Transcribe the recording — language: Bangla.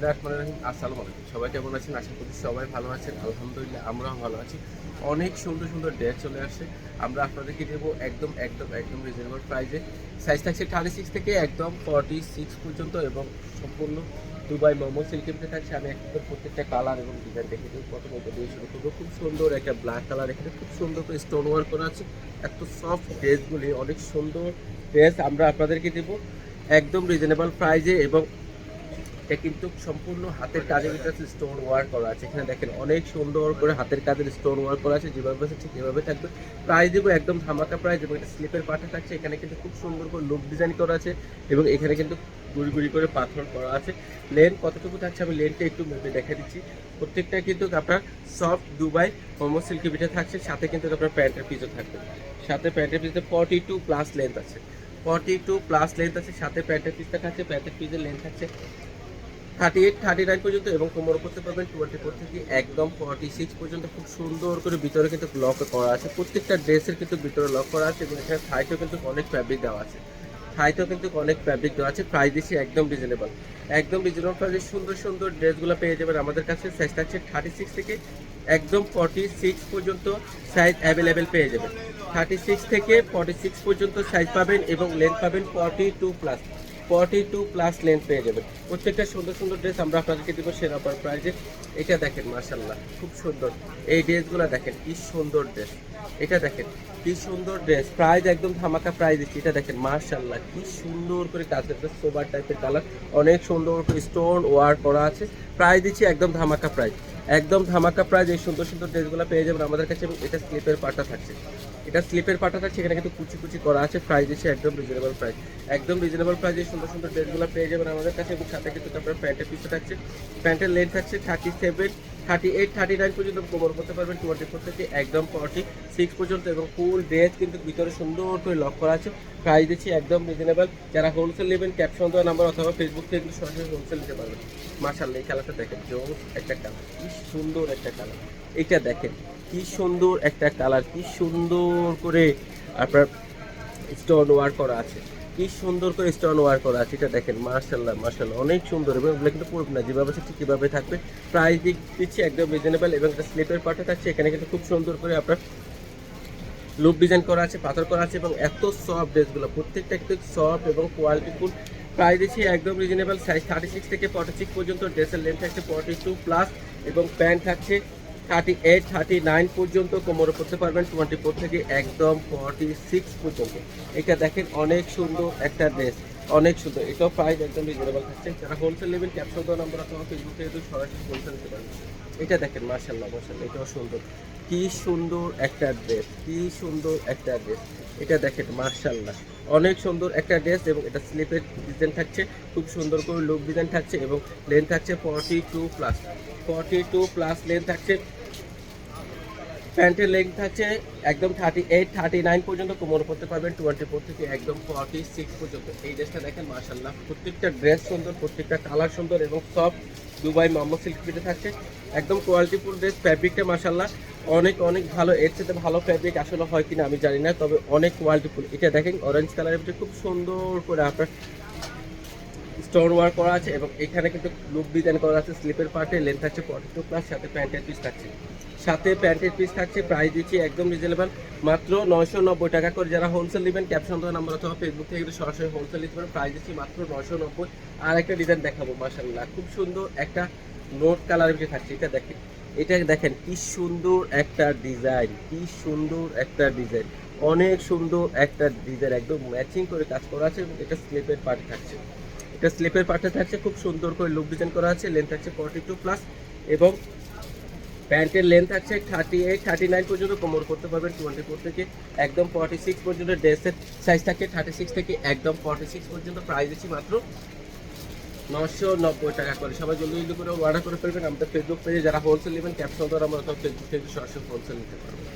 বিসমিল্লাহ রহমান রহিম, আসসালামু আলাইকুম। সবাই কেমন আছেন? আশা করি সবাই ভালো আছেন। আলহামদুলিল্লাহ, আমরাও ভালো আছি। অনেক সুন্দর সুন্দর ড্রেস চলে আসছে। আমরা আপনাদেরকে দেবো একদম একদম একদম রিজনেবল প্রাইসে সাইজ থাকছে থার্টি সিক্স থেকে একদম ফর্টি সিক্স পর্যন্ত এবং সম্পূর্ণ দুবাই মোমো সিল্কের থাকছে। আমি একদম প্রত্যেকটা কালার এবং ডিজাইন দেখে দিই প্রথমে দিয়ে শুরু করব। খুব সুন্দর একটা ব্ল্যাক কালার এখানে। খুব সুন্দর করে স্টোন ওয়ার্ক করা আছে। এত সফট ড্রেসগুলি অনেক সুন্দর ড্রেস আমরা আপনাদেরকে দেবো। একদম রিজনেবল প্রাইজে এবং এটা কিন্তু সম্পূর্ণ হাতের কাজের ভিতরে স্টোন ওয়ার্ক করা আছে। এখানে দেখেন অনেক সুন্দর করে হাতের কাজের স্টোন ওয়ার্ক করা আছে, যেভাবে আছে ঠিক এভাবে থাকবে। প্রাইস দেবো একদম ধামাকা প্রাইস এবং এটা স্লিপের পাঠা থাকছে। এখানে কিন্তু খুব সুন্দর করে লুক ডিজাইন করা আছে এবং এখানে কিন্তু গুড়ি গুড়ি করে পাথর করা আছে। লেন কতটুকু থাকছে আমি লেনটা একটু মেপে দেখা দিচ্ছি। প্রত্যেকটা কিন্তু আপনার সফট দুবাই মোমো সিল্কি পিঠে থাকছে, সাথে কিন্তু আপনার প্যান্টের পিসও থাকবে। সাথে প্যান্টের পিসে ফর্টি টু প্লাস লেন্থ আছে। ফর্টি টু প্লাস লেন্থ আছে, সাথে প্যান্টের পিসটা থাকছে প্যান্টের পিসের লেন্থ থাকছে। থার্টি এইট থার্টি নাইন পর্যন্ত এবং কোমর করতে পারবেন টোয়েন্টি ফোর থেকে একদম ফর্টি সিক্স পর্যন্ত খুব সুন্দর করে ভিতরে কিন্তু লক করা আছে। প্রত্যেকটা ড্রেসের কিন্তু ভিতরে লক করা আছে এবং এখানে থাইতেও কিন্তু অনেক ফ্যাব্রিক দেওয়া আছে। থাইতেও কিন্তু অনেক ফ্যাব্রিক দেওয়া আছে। প্রাইস দিচ্ছি একদম রিজনেবল একদম রিজনেবল প্রাইসে সুন্দর সুন্দর ড্রেসগুলো পেয়ে যাবেন আমাদের কাছে। সাইজ থাকছে থার্টি সিক্স থেকে একদম ফর্টি সিক্স পর্যন্ত সাইজ অ্যাভেলেবেল পেয়ে যাবেন। থার্টি সিক্স থেকে ফর্টি সিক্স পর্যন্ত সাইজ পাবেন এবং লেন্থ পাবেন forty two plus forty two plus length পেয়ে যাবেন। প্রত্যেকটা সুন্দর সুন্দর ড্রেস আমরা আপনাদেরকে দেবো সেরা অফার প্রাইজে এটা দেখেন মার্শাল্লাহ খুব সুন্দর। এই ড্রেসগুলো দেখেন, কি সুন্দর ড্রেস এটা দেখেন, কি সুন্দর ড্রেস প্রাইস একদম ধামাকা প্রাইস দিচ্ছি। এটা দেখেন মার্শাল্লাহ কি সুন্দর করে কাজ করতে সোবার টাইপের কালার অনেক সুন্দর স্টোন ওয়ার্ক করা আছে। প্রাইস দিচ্ছি একদম ধামাকা প্রাইস একদম ধামাকা প্রাইস এই সুন্দর সুন্দর ড্রেসগুলো পেয়ে যাবেন আমাদের কাছে এবং এটা স্লিপের পাটা থাকছে। এটা স্লিপের থাকছে এখানে কিন্তু কুচি কুচি করা আছে প্রাইস দিচ্ছে একদম রিজনেবল প্রাইস একদম রিজনেবল প্রাইসে সুন্দর সুন্দর ড্রেসগুলো পেয়ে যাবেন আমাদের কাছে এবং সাথে কিন্তু আপনার প্যান্টের পিছু থাকছে। প্যান্টের লেন্থ থাকছে thirty seven thirty eight thirty nine পর্যন্ত কোমর করতে পারবেন টোয়েন্টি ফোর থেকে একদম ফর্টি সিক্স পর্যন্ত এবং ফুল ড্রেস কিন্তু ভিতরে সুন্দর করে লক করা আছে। প্রাইস দিচ্ছি একদম রিজনেবল যারা হোলসেল নেবেন ক্যাপশন দেওয়া নাম্বার অথবা ফেসবুক থেকে কিন্তু সরাসরি হোলসেল নিতে পারবেন। মার্শাল্লাহ এই কালারটা দেখেন, জোস একটা কালার কি সুন্দর একটা কালার এটা দেখেন কি সুন্দর একটা কালার, কি সুন্দর করে আপনার স্টোন ওয়ার করা আছে। কি সুন্দর করে স্টোন ওয়ার করা আছে, এটা দেখেন মার্শাল্লাহ মার্শাল্লাহ অনেক সুন্দর এবং এগুলো কিন্তু পড়বে না যেভাবে আছে কীভাবে থাকবে। প্রাইস দিচ্ছি একদম রিজনেবল এবং একটা স্লিপের পার্টে থাকছে, এখানে কিন্তু খুব সুন্দর করে আপনার লুপ ডিজাইন করা আছে, পাথর করা আছে এবং এত সফট ড্রেসগুলো প্রত্যেকটা কিন্তু সফট এবং কোয়ালিটিফুল প্রাইস দিচ্ছি একদম রিজনেবল সাইজ থার্টি সিক্স থেকে ফর্টি সিক্স পর্যন্ত ড্রেসের লেন্থ থাকছে ফর্টি টু প্লাস এবং প্যান্ট থাকছে থার্টি এইট থার্টি নাইন পর্যন্ত কোমরে করতে পারবেন টোয়েন্টি ফোর থেকে একদম ফর্টি সিক্স পর্যন্ত। এটা দেখেন অনেক সুন্দর একটা ড্রেস অনেক সুন্দর। এটাও প্রাইস একদম রিজনেবল থাকছে। যারা হোলসেল নেবেন ক্যাপশন দেওয়া নাম্বার অথবা ফেসবুক থেকে সরাসরি হোলসেল নিতে পারবেন। এটা দেখেন মার্শাল্লাহ মার্শাল্লাহ এটাও সুন্দর। কি সুন্দর একটা ড্রেস কি সুন্দর একটা ড্রেস এটা দেখেন মার্শাল্লাহ অনেক সুন্দর একটা ড্রেস এবং এটা স্লিপের ডিজাইন থাকছে, খুব সুন্দর করে লুক ডিজাইন থাকছে এবং লেন্থ থাকছে forty two plus forty two plus length থাকছে। প্যান্টের লেন্থ থাকছে একদম থার্টি এইট থার্টি নাইন পর্যন্ত, কোমর করতে পারবেন টোয়েন্টি ফোর থেকে একদম ফর্টি সিক্স পর্যন্ত। এই ড্রেসটা দেখেন মার্শাল্লাহ প্রত্যেকটা ড্রেস সুন্দর, প্রত্যেকটা কালার সুন্দর এবং সব দুবাই মোহাম্মদ সিল্ক পিঠে থাকছে। একদম কোয়ালিটিফুল ড্রেস ফ্যাব্রিকটা মার্শাল্লাহ অনেক অনেক ভালো, এর সাথে ভালো ফ্যাব্রিক আসলে হয় কিনা আমি জানি না, তবে অনেক কোয়ালিটিফুল এটা দেখেন অরেঞ্জ কালারের খুব সুন্দর করে আপনার স্টোন ওয়ার্ক করা আছে এবং এখানে কিন্তু লুক ডিজাইন করা আছে, স্লিপের পার্টে লেন্থ থাকছে ফর্টি টু প্লাস সাথে প্যান্টের পিস থাকছে। সাথে প্যান্টের পিস থাকছে প্রাইস দিচ্ছি একদম রিজনেবল মাত্র নয়শো নব্বই টাকা করে। যারা হোলসেল নেবেন ক্যাপশন দেওয়া নাম্বার অথবা ফেসবুক থেকে কিন্তু সরাসরি হোলসেল নিতে পারেন প্রাইস দিচ্ছি মাত্র নয়শো নব্বই। আর একটা ডিজাইন দেখাবো মাসাল্লাহ খুব সুন্দর একটা নোট কালারের ভিতরে থাকছে, এটা দেখেন। এটা দেখেন, কি সুন্দর একটা ডিজাইন কি সুন্দর একটা ডিজাইন অনেক সুন্দর একটা ডিজাইন একদম ম্যাচিং করে কাজ করা আছে এবং এটা স্লিপের পার্ট থাকছে। এটা স্লিপের পার্টে থাকছে, খুব সুন্দর করে লুক ডিজাইন করা আছে লেন্থ থাকছে ফর্টি টু প্লাস এবং প্যান্টের লেন্থ থাকছে থার্টি এইট থার্টি নাইন পর্যন্ত, কোমর করতে পারবেন টোয়েন্টি ফোর থেকে একদম ফর্টি সিক্স পর্যন্ত ড্রেসের সাইজ থাকে থার্টি সিক্স থেকে একদম ফর্টি সিক্স পর্যন্ত প্রাইস দিচ্ছি মাত্র নশো নব্বই টাকা করে। সবাই জলদি জলদি করে অর্ডার করে ফেলবেন। আমাদের ফেসবুক পেজে যারা হোলসেল নেবেন ক্যাপশন দ্বারা আমরা ফেসবুক থেকে সরাসরি হোলসেল নিতে পারবেন